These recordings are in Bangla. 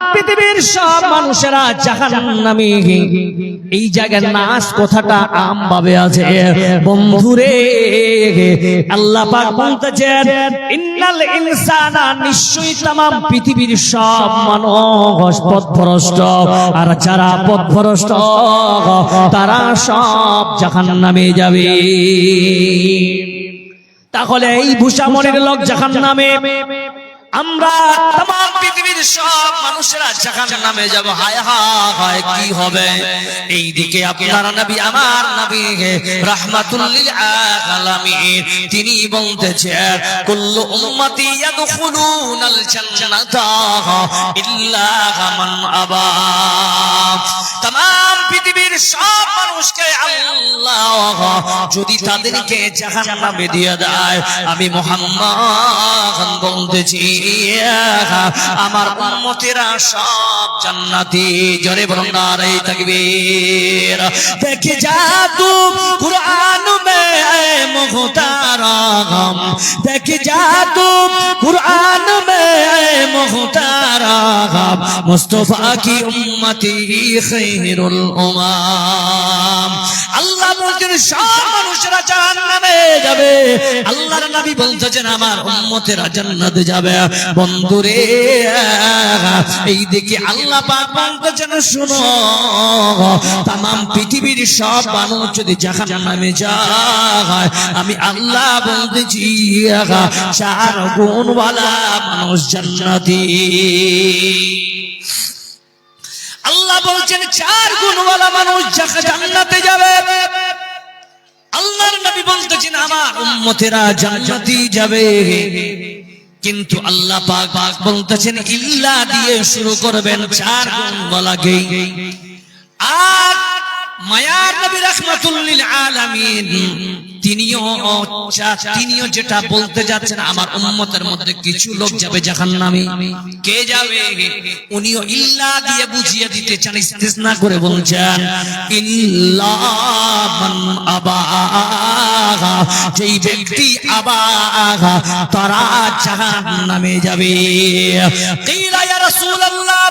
পৃথিবীর সব মানুষেরা জাহান্নামী। এই জায়গায় নাচ কথাটা আম ভাবে আছে। বন্ধুরে, আল্লাহ পাক বলতেছেন, ইন্নাল ইনসানা নিশ্চয়ই তামাম পৃথিবীর সব মানুষ পথভ্রষ্ট। আর যারা পথভ্রষ্ট, তারা সব জাহান্নামে যাবে। তাহলে এই ভূষামণির লোক জাহান্নামে আমরা তাম পৃথিবীর সব মানুষেরা জাহান নামে যাব, হায় হায় কি হবে? এই দিকে আপনার নবী, আমার নবী রাহমাতুল্লিল আলামিন, তিনি বলতেছেন, কুল্লু উম্মতি ইয়াদখুলুনাল জান্নাতা ইল্লা মান আবা। তাম পৃথিবীর সব মানুষকে আল্লাহ যদি তাদেরকে জাহান্নামে দিয়ে দেয়, আমি মোহাম্মদ বলতেছি আমার উম্মতেরা সব জান্নাতি। জোরে বলুন নারে তাকবীর। দেখে যা তু কুরআন মে মুহতারাম দেখে যা তু কুরআন মে মুহতারাম মুস্তাফা কি উম্মতি খায়রুল উমাম। আল্লাহ বলছেন, সব মানুষেরা জাহান্নামে যাবে। আল্লাহর নবী বলতেছেন, আমার উম্মতেরা জান্নাতে যাবে। বন্ধুরে, এই দিকে আল্লাহ বলতেছেন শুনো, তামাম পৃথিবীর সব মানুষ যদি জাহান্নামে যায়, আমি আল্লাহ বলতেছি, চার গুণওয়ালা মানুষ জান্নাতি। আল্লাহ বলছেন, চার গুণওয়ালা মানুষ যাকে জান্নাতে যাবে। আল্লাহর নবী বলতেছেন, আমার উম্মতেরা জান্নাতি যাবে। কিন্তু আল্লাহ পাক পাক বলতেছেন, ইল্লা দিয়ে শুরু করবেন চার গুণওয়ালাকে আর মায়ার নবী রাহমাতুল্লিল আলামিন, তিনিও তিনিও যেটা বলতে যাচ্ছেন, আমার উম্মতের মধ্যে কিছু লোক যাবে জাহান্নামে। কে যাবে? উনিও ইল্লা দিয়ে বুঝিয়ে দিতে চান, ইস্তিসনা করে বলছেন, ইল্লা মান আবা যেই ব্যক্তি আবা তারা জাহান্নামে যাবে। কিলা ইয়া রাসূলুল্লাহ,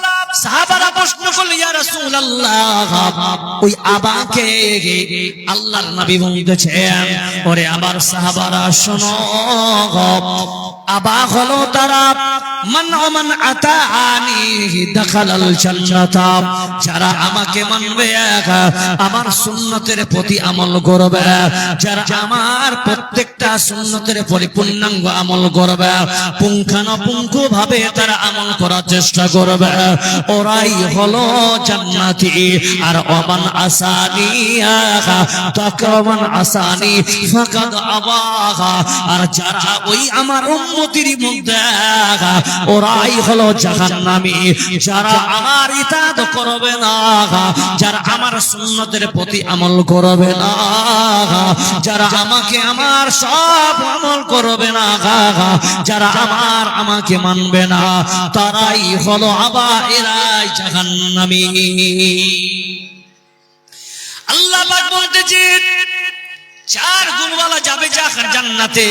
সাহাবারা প্রশ্ন করল, ইয়া রাসূলুল্লাহ, ওই আবাকে আল্লাহর নবী বলতেছেন, ওরে আবার সাহাবারা শোনো আবা হলো তারা, মান মান দাখালাল জান্নাতা যারা আমাকে মানবে, আমার সুন্নতের প্রতি আমল করবে, যারা আমার প্রত্যেকটা সুন্নতের আমল করবে পুঙ্খানুপুঙ্খ ভাবে তারা আমল করার চেষ্টা করবে। ওরাই হলো জান্নাতি, আর অমান আসানি তাকমান আসানি আবাহা, আর যারা ওই আমার উম্মতির মধ্যে। ওরাই হলো জাহান্নামী। যারা আমার ইতাদ করবে না, যারা আমার সুন্নতের প্রতি আমল করবে না, যারা আমাকে আমার সব আমল করবে না, যারা আমার আমাকে মানবে না, তারাই হলো আবা এরাই জাহান্নামী। আল্লাহ পাক বলতেছেন চার গুণওয়ালা যাবে জান্নাতে।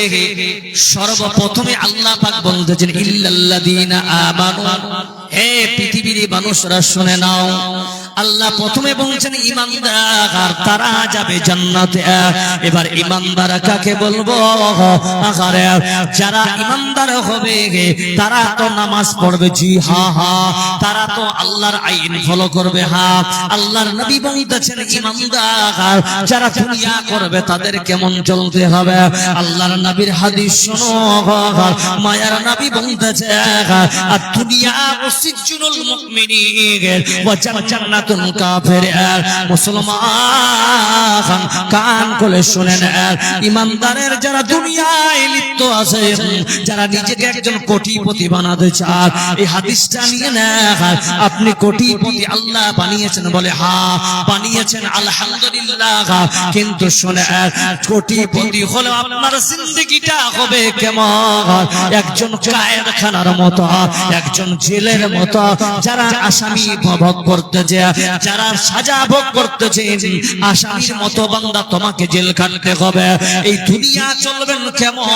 সর্বপ্রথমে আল্লাহ পাক বলতেছেন, ইল্লাল্লাযীনা আমানু। হে পৃথিবীর মানুষরা, শুনে নাও। আল্লাহ প্রথমে বলছেন, ইমানদার, তারা যাবে জান্নাতে। এবার ইমানদার কাকে বলব? আহারে, যারা ইমানদার হবে, তারা তো নামাজ পড়বে, জি হা হা। তারা তো আল্লাহর আইন ফলো করবে, হা। আল্লাহর নবী বলতেছেন, ইমানদার, যারা দুনিয়া করবে, তাদের কেমন চলতে হবে? আল্লাহর নবীর হাদিস মায়ার নবী বলতেছে, আর দুনিয়া কাফির মুসলমান কান শুনেন ইমানদারের যারা দুনিয়ায় লিপ্ত আছে, যারা নিজেকে একজন কোটিপতি বানাতে চান এই হাদিসটা নিয়ে আপনি কোটিপতি আল্লাহ বানিয়েছেন বলে হা বানিয়েছেন, আলহামদুলিল্লাহ। কিন্তু শুনে কোটিপতি হলে আপনার জিন্দগিটা হবে কেমন? একজন কায়ের খানার মতো, একজন জেলের মতো, যারা আসামি ভোগ করতে যায় যারা সাজা ভোগ করতেছে, আসামির মতো বান্দা তোমাকে জেল খাটতে হবে। এই দুনিয়া চলবেন কেমন?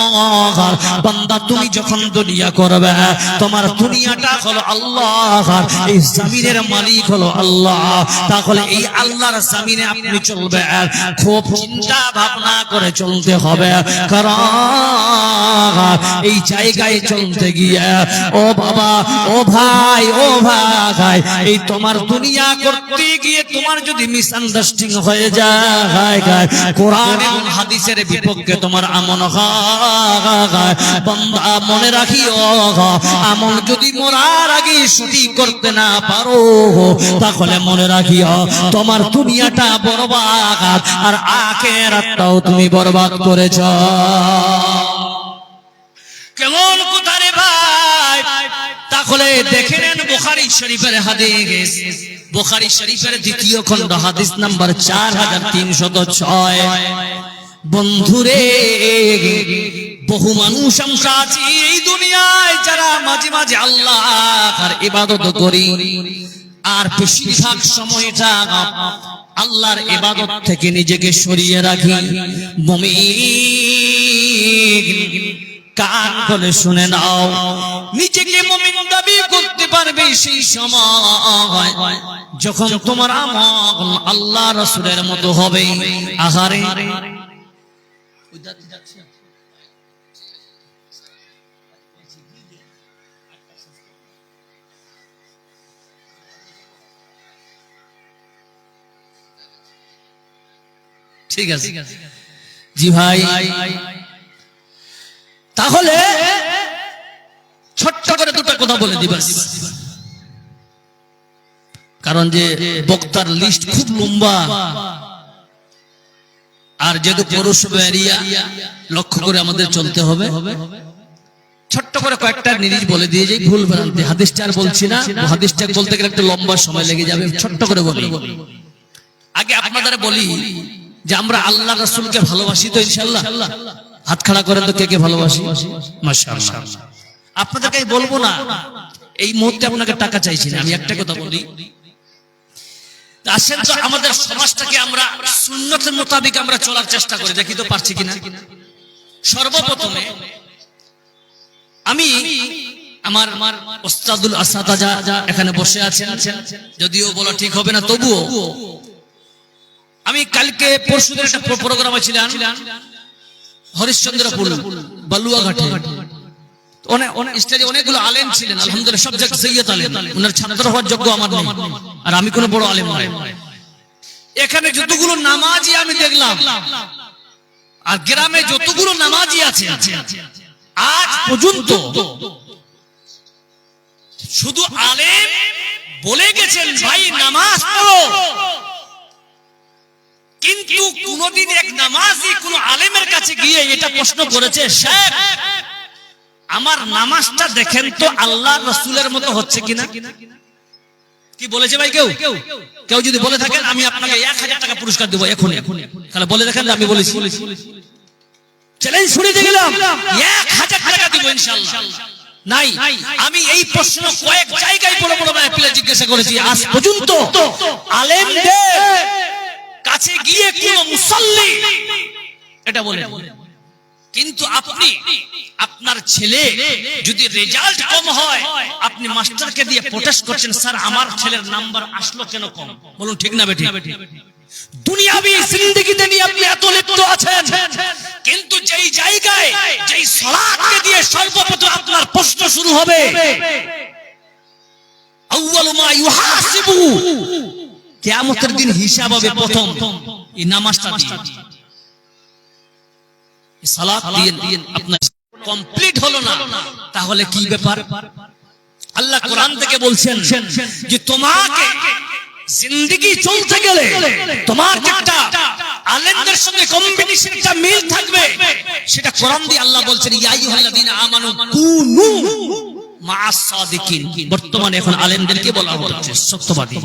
বান্দা, তুমি যখন দুনিয়া করবে, তোমার দুনিয়াটা হলো আল্লাহ, এই জামিনের মালিক হলো আল্লাহ। তাহলে এই আল্লাহর জামিনে আপনি চলবে খুব চিন্তা ভাবনা করে চলতে হবে। এই জায়গায় চলতে গিয়ে, ও বাবা, ও ভাই ও ভাই, এই তোমার দুনিয়া করতে গিয়ে তোমার যদি মিসআন্ডারস্ট্যান্ডিং হয়ে যায় কোরআন এবং হাদিসের বিপক্ষে তোমার আমল হয়। মনে রাখিও, আমল যদি মরার আগে সঠিক করতে না পারো, তাহলে মনে রাখিও, তোমার দুনিয়াটা বরবাদ আর আখেরাতটাও তুমি বরবাদ করেছ। কেমন কোথারে ভাই? তাহলে দেখে নেন বুখারী শরীফের হাদিস। বুখারী শরীফের দ্বিতীয় খণ্ড, হাদিস নাম্বার চার হাজার তিনশত ছয়। বন্ধুরে, বহু মানুষ আমরা আছি এই দুনিয়ায় যারা মাঝে মাঝে আল্লাহ আর ইবাদত করি। আর বেশিরভাগ সময়টা আল্লাহর ইবাদত থেকে নিজেকে সরিয়ে রাখি। বমি কান বলে শুনে নাও। নিজেকে মুমিন দাবি করতে পারবে সেই সময়। যখন তোমার আমল আল্লাহ রসুলের মতো হবে। আহারে। ঠিক আছে। জি ভাই। তাহলে ছোট্ট করে দুটো কথা বলে দিবাস কারণ যে বক্তার লিস্ট খুব লম্বা। আর যেহেতু পৌরসভা এরিয়া লক্ষ্য করে আমাদের চলতে হবে। ছোট্ট করে কয়েকটা নিরিজ বলে দিয়ে যাই ভুল ভ্রান্তি। হাদিসটা আর বলছি না। হাদিসটা বলতে গেলে একটা লম্বা সময় লেগে যাবে। ছোট্ট করে বলি। আগে আপনাদের বলি যে আমরা আল্লাহ রসুলকে ভালোবাসি তো ইনশাল্লাহ হাত খাড়া করেন তো কে কে ভালোবাসি? আপনাদেরকে আমি বলব না, এই মুহূর্তে আপনাকে টাকা চাইছি না, আমি একটা কথা বলি। আসেন তো আমাদের সমাজটাকে আমরা মোতাবেক আমরা চলার চেষ্টা করি, দেখি তো পারছি কিনা। সর্বপ্রথমে আমি আমার আমার ওস্তাদুল আসাদাজা এখানে বসে আছেন, যদিও বলা ঠিক হবে না, তবুও আমি কালকে পরশুদের একটা প্রোগ্রামে ছিলাম হরিশ্চন্দ্রপুর, বালুয়াঘাটে। অনেক অনেক স্টেজে অনেকগুলো আলেম ছিলেন আমি কোনো বড় আলেম এখানে যতগুলো আমি দেখলাম, আর গ্রামে যতগুলো আছে পর্যন্ত শুধু আলেম বলে গেছেন, ভাই, নামাজ কিন্তু কোনদিন এক নামাজি কোন আলেমের কাছে গিয়ে এটা প্রশ্ন করেছে, শেখ, আমার নামাজটা দেখেন তো আল্লাহ রসুলের মতো হচ্ছে কিনা? কি বলেছে ভাই কেউ? কেউ যদি বলে থাকেন, আমি আপনাকে এক হাজার টাকা পুরস্কার দেবো এখন তাহলে বলে দেখেন আমি বলেছি। চ্যালেঞ্জ শুনে গেলাম, এক হাজার টাকা দিব ইনশাল্লাহ নাই, আমি এই প্রশ্ন কয়েক জায়গায় বড় বড় জিজ্ঞাসা করেছি। আজ পর্যন্ত আলেমদের কাছে গিয়ে কোন মুসল্লি? এটা বলে কিন্তু আপনি, আপনার ছেলে যদি রেজাল্ট কম হয়, আপনি মাস্টারকে দিয়ে প্রোটেস্ট করছেন, স্যার, আমার ছেলের নাম্বার আসলো কেন কম? বলুন, ঠিক না বেটি দুনিয়াবি জিন্দেগিতে নিয়ে আপনি এত লিপ্ত আছেন। কিন্তু যেই জায়গায়, যেই সালাতকে দিয়ে সর্বপ্রথম আপনার প্রশ্ন শুরু হবে, আউয়ালু মা ইউহাসিবু কিয়ামতের দিন হিসাব হবে প্রথম এই নামাজটা দিয়ে। সালাত দিয়ে আপনার কমপ্লিট হলো না, তাহলে কি ব্যাপার? আল্লাহ কোরআন থেকে বলছেন যে তোমাকে জিন্দেগি চলতে গেলে তোমার একটা আলেমদের সঙ্গে কম্বিনেশনটা মিল থাকবে। সেটা কোরআন দিয়ে আল্লাহ বলছেন, ইয়া আইয়ুহাল্লাযীনা আমানু কুনু মা'আস সাদিকিন বর্তমানে এখন আলেমদেরকে বলা হচ্ছে সত্যবাদী।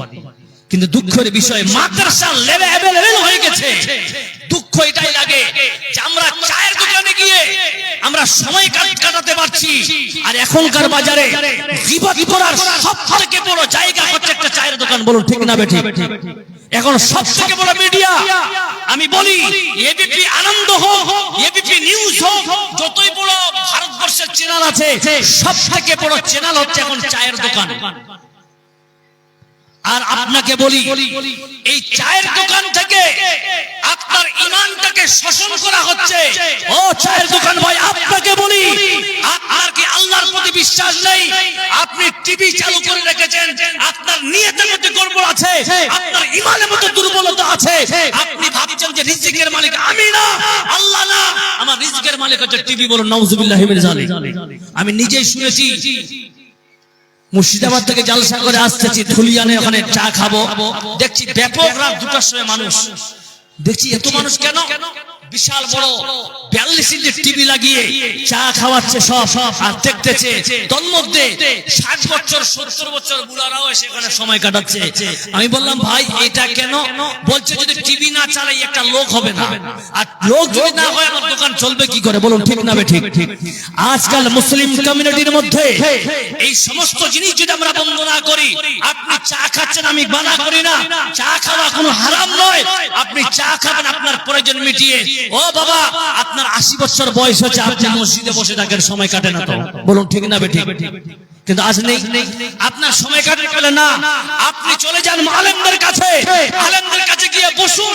কিন্তু দুঃখের বিষয়, মাদ্রাসা লেভেল হয়ে গেছে। দুঃখ এটাই লাগে যে আমরা চায়ের দোকানে গিয়ে আমরা সময় কাটাতে পারছি। আর এখনকার বাজারে গীবত করার সব থেকে বড় জায়গা হচ্ছে একটা চায়ের দোকান। বলুন, ঠিক না বেঠিক? এখন সব থেকে বড় মিডিয়া আমি বলি, এবিপি আনন্দ হোক, এবিপি নিউজ হোক, যতই বড় ভারতবর্ষের চ্যানেল আছে সব থেকে বড় চ্যানেল হচ্ছে এখন চায়ের দোকান। আর আপনাকে বলি, এই চায়ের দোকান থেকে আপনার ইমানটাকে শোষণ করা হচ্ছে। ও চায়ের দোকান ভাই, আপনাকে বলি, আপনার কি আল্লাহর প্রতি বিশ্বাস নেই? আপনি টিভি চালু করে রেখেছেন, আপনার নিয়তের মধ্যে গড়বড় আছে, আপনার ইমানের মধ্যে দুর্বলতা আছে। আপনি ভাবছেন যে রিজিকের মালিক আমি না, আল্লাহ না। আমার রিজিকের মালিক হচ্ছে টিভি বলুন, নাউজুবিল্লাহ আমি নিজেই শুনেছি মুর্শিদাবাদ থেকে জালসা করে আসতেছি, ধুলিয়ানে ওখানে চা খাব। দেখছি ব্যাপক রাত দুটার সময় মানুষ। দেখছি এত মানুষ কেন? বিশাল বড় বিয়াল্লিশ ইঞ্চি টিভি লাগিয়ে চা খাওয়াচ্ছে সব আর দেখতেছে তোর মধ্যে ষাট বছর, সত্তর বছর বুড়ারাও সেখানে সময় কাটাচ্ছে। আমি বললাম, ভাই, এটা কেন? বলছে, যদি টিভি না চালাই, একটা লোক হবে না। আর লোক যদি না হয়, আমার দোকান চলবে কি করে? বলুন, ঠিক না বে ঠিক? আজকাল মুসলিম কমিউনিটির মধ্যে এই সমস্ত জিনিস যদি আমরা বন্ধ না করি, আপনি চা খাচ্ছেন, আমি বানা করি না। চা খাওয়া কোনো হারাম নয়। আপনি চা খাবেন, আপনার প্রয়োজন মিটিয়ে ও বাবা, আপনার আশি বছর বয়স হচ্ছে আপনি মসজিদে বসে থাকেন, সময় কাটে না তো। বলুন, ঠিক না বেঠিক কিন্তু আজ নেই। আপনার সময় কাটে গেলে না। আপনি চলে যান আলেমদের কাছে। আলেমদের কাছে গিয়ে বসুন,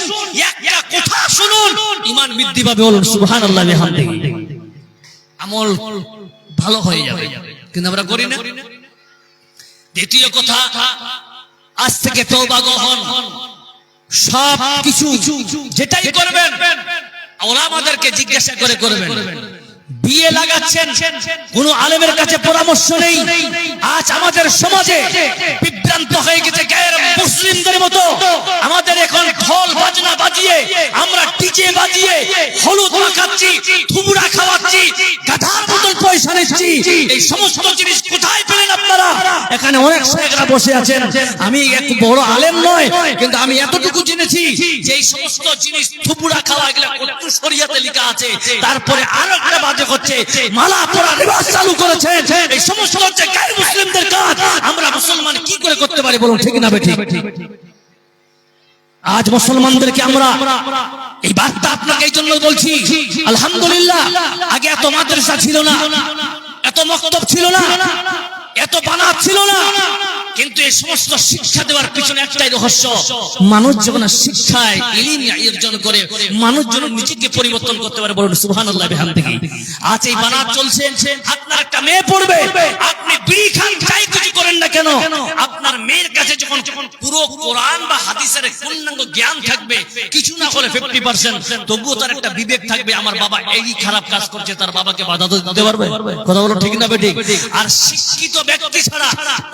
একটা কথা শুনুন। ইমান বৃদ্ধি পাবে বলুন, সুবহানাল্লাহ বিহামদিহি আমল ভালো হয়ে যাবে। কিন্তু আমরা করি না। দ্বিতীয় কথা, আজ থেকে তৌবা গ্রহণ। সব কিছু যেটাই করবেন ওরা আমাদেরকে জিজ্ঞাসা করে করবেন। বিয়ে লাগাচ্ছেন কোন আলেমের কাছে পরামর্শ নেই। আজ আমাদের সমাজে বিভ্রান্ত হয়ে গেছে মুসলিমদের মতো। আমাদের এখন ঢোল বাজনা বাজিয়ে আমরা টিচে বাজিয়ে হলুদ মাখাচ্ছি থুবড়া খাওয়াচ্ছি গাধার মতন পয়সা নিচ্ছি। এই সমস্ত জিনিস কোথায় পেলেন আপনারা? এখানে অনেক শেখরা বসে আছেন। আমি এক বড় আলেম নয় কিন্তু আমি এতটুকু জেনেছি যে সমস্ত জিনিস থুবড়া খাওয়া এগুলো কত শরিয়াতে লেখা আছে তারপরে আরও একটা বাজে করছে মালা পরা রিবাজ চালু করেছে এই সমস্ত হচ্ছে গায়ের মুসলিমদের কাজ। আমরা মুসলমান কি করে করতে পারি বলুন ঠিক না বেঠিক? আজ মুসলমানদেরকে আমরা এই বার্তা আপনাকে এই জন্য বলছি আলহামদুলিল্লাহ আগে এত মাদ্রাসা ছিল না এত মক্তব ছিল না এত বানাত ছিল না কিন্তু এই সমস্ত শিক্ষা দেওয়ার পিছনে একটাই রহস্য। মানুষ যখন শিক্ষায় ইলিম অর্জন করে, মানুষ যেন নিজেকে পরিবর্তন করতে পারে বলুন সুবহানাল্লাহ বিহামদিহি। আজ এই বানাত চলছে, আপনার একটা মেয়ে পড়বে, আপনি বিড়ি খান, যাই কিছু করেন না কেন? আপনার মেয়ের কাছে যখন পুরো কোরআন বা হাদিসের পূর্ণাঙ্গ জ্ঞান থাকবে, কিছু না করে ফিফটি পার্সেন্ট তবুও তার একটা বিবেক থাকবে, আমার বাবা এই খারাপ কাজ করছে, তার বাবাকে বাধা দিতে পারবে? কথা বলো ঠিক না বেঠিক? আর শিক্ষিত ব্যক্তি ছাড়া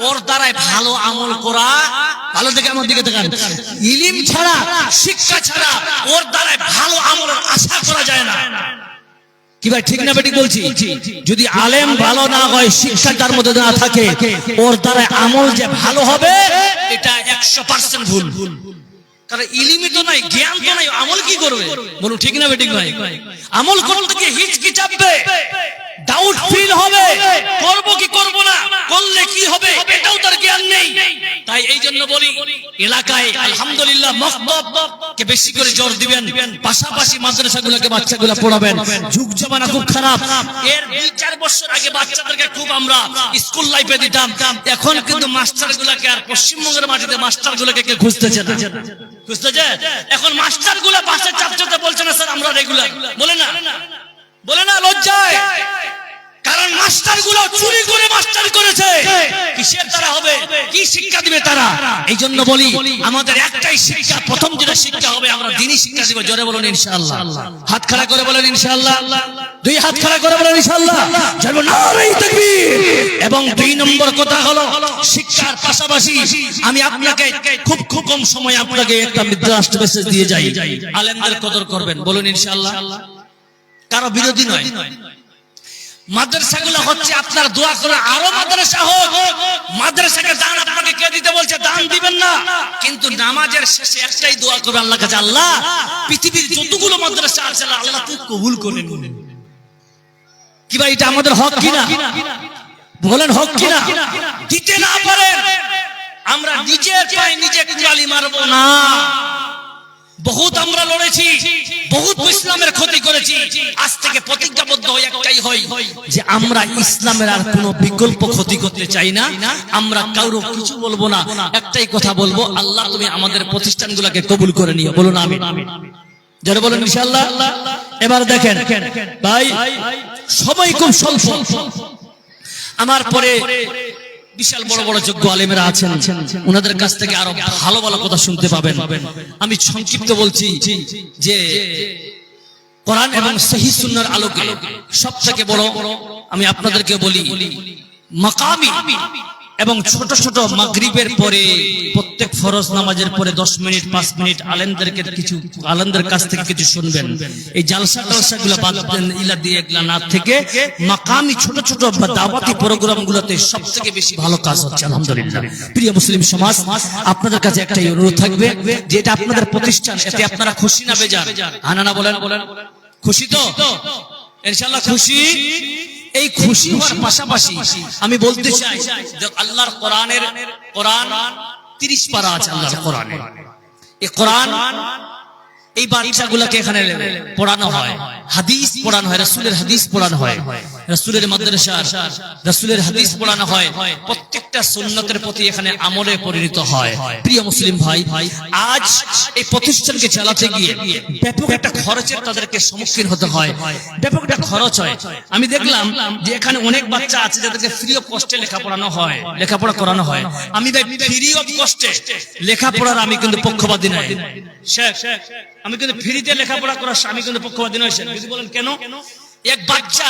ওর দ্বারাই ভালো আমল করা, ভালো দেখে আমার দিকে দেখান ইলিম ছাড়া, শিক্ষা ছাড়া ওর দ্বারা ভালো আমল আশা করা যায় না। কি ভাই, ঠিক না বেটি বলছি? যদি আলেম ভালো না হয়, শিক্ষা তার মধ্যে না থাকে, ওর দ্বারা আমল যে ভালো হবে, এটা একশো পার্সেন্ট ভুল। ভুল কারণ ইলিমি তো নাই জ্ঞান তো নাই আমল কি করবে? বলুন, ঠিক না বেটি ভাই? আমল করতে গিয়ে হিচকি চাপবে। ডাউট ফিল হবে। করব কি করব না? করলে কি হবে? এটাও তার জ্ঞান নেই। তাই এই জন্য বলি এলাকায় আলহামদুলিল্লাহ মক্তব কে বেশি করে জোর দিবেন। পাশাপাশি মাদ্রাসাগুলোকে বাচ্চাগুলো পড়াবেন। যুগ জমানা খুব খারাপ। এর দুই চার বছর আগে বাচ্চাদেরকে খুব আমরা স্কুল লাইফে দিতাম। এখন কিন্তু মাস্টার গুলাকে আর পশ্চিমবঙ্গের মাটিতে মাস্টার গুলোকে কে খুঁজতেছে না। খুঁজতেছে এখন মাস্টারগুলা পাশে চাপচাতে বলছে না স্যার আমরা রেগুলার বলে না। বলে না, লজ্জায়। কারণ মাস্টারগুলো চুরি করে মাস্টার করেছে। কিসের তারা হবে? কি শিক্ষা দিবে তারা? এই জন্য বলি, আমাদের একটাই শিক্ষা, প্রথম যেটা শিক্ষা হবে, আমরা দিনই শিক্ষা দিব। জোরে বলুন, ইনশাআল্লাহ। হাত খাড়া করে বলেন, ইনশাআল্লাহ। দুই হাত খাড়া করে বলেন, ইনশাআল্লাহ। জন্ম নারাই তাকবীর। এবং দুই নম্বর কথা হলো, শিক্ষার পাশাপাশি আমি আপনাকে খুব খুব কম সময় আপনাকে একটা রাষ্ট্র মেসেজ দিয়ে যাই। আলেমদের কদর করবেন। বলুন, ইনশাআল্লাহ। কারও বিরোধী নয়। মাদ্রাসাগুলো হচ্ছে আপনার দোয়া করে আরও মাদ্রাসা হোক। মাদ্রাসাকে দান আপনাকে কে দিতে বলছে? দান দিবেন না। কিন্তু নামাজের শেষে একটাই দোয়া করবে আল্লাহ কাছে আল্লাহ পৃথিবীর যতগুলো মাদ্রাসা আছে আল্লাহ তুই কবুল করে নিন কি ভাই এটা আমাদের হক কিনা? বলেন হক কিনা? দিতে না পারেন। আমরা নিজের পায়ে নিজে কুড়ালি মারবো না। বহুত আমরা লড়েছি, বহুত ইসলামের ক্ষতি করেছি। আজ থেকে প্রতিজ্ঞাবদ্ধ হয়ে একটাই হয় যে আমরা ইসলামের আর কোনো বিকল্প ক্ষতি করতে চাই না, আমরা কারও কিছু বলব না। একটাই কথা বলব, আল্লাহ তুমি আমাদের প্রতিষ্ঠানগুলোকে কবুল করে নিও। বলুন আমি যারা বলেন ইনশাআল্লাহ। এবার দেখেন, ভাই, সবাই খুব স্বল্প। আমার পরে বিশাল বড় বড় যোগ্য আলেমেরা আছেন ওনাদের কাছ থেকে আরও ভালো ভালো কথা শুনতে পাবেন। আমি সংক্ষিপ্ত বলছি যে কোরআন এবং সহি সুন্নার আলোকে সব থেকে বড় আমি আপনাদেরকে বলি, মাকামি। এবং ছোট ছোট মাগরিবের পরে প্রত্যেক ফরজ নামাজের পরে দশ মিনিট পাঁচ মিনিট আলেমদেরকে কিছু আলেমদের কাছ থেকে কিছু শুনবেন। এই জালসা টালসা গুলো বাদ দেন, ইলা দিয়ে এগুলা না থেকে মাকামি ছোট ছোট বা দাওয়াতি প্রোগ্রাম গুলোতে সব থেকে বেশি ভালো কাজ হচ্ছে আলহামদুলিল্লাহ। প্রিয় মুসলিম সমাজ আপনাদের কাছে একটাই অনুরোধ থাকবে যে এটা আপনাদের প্রতিষ্ঠান এতে আপনারা খুশি না বেজার। আনানা বলেন বলেন। খুশি তো? ইনশাআল্লাহ খুশি। এই খুশি হওয়ার পাশাপাশি আমি বলতে চাই যে আল্লাহর কোরআনের কোরআন 30 পারা আছে আল্লাহর কোরআন। এই কোরআন, এই বাচ্চাগুলোকে এখানে পড়ানো হয়। হাদিস পড়ানো হয়, রাসূলের হাদিস পড়ানো হয়। রাসূলের মাদ্রাসা রাসূলের হাদিস পড়ানো হয়। প্রত্যেকটা সুন্নতের প্রতি এখানে আমলে পরিণত হয়। প্রিয় মুসলিম ভাই, আজ এই প্রতিষ্ঠানকে চালাতে গিয়ে ব্যাপক একটা খরচের তাদেরকে সম্মুখীন হতে হয়। ব্যাপক একটা খরচ হয়। আমি দেখলাম যে এখানে অনেক বাচ্চা আছে যাদেরকে ফ্রি অফ কস্টে লেখাপড়ানো হয়, লেখাপড়া করানো হয়। আমি ভাই ফ্রি অফ কস্টে লেখাপড়ার আমি কিন্তু পক্ষপাতী শেখ, আমি কিন্তু ফ্রিতে লেখাপড়া করার আমি কিন্তু পক্ষপাতী নয়। যদি বলেন কেন? এক বাচ্চা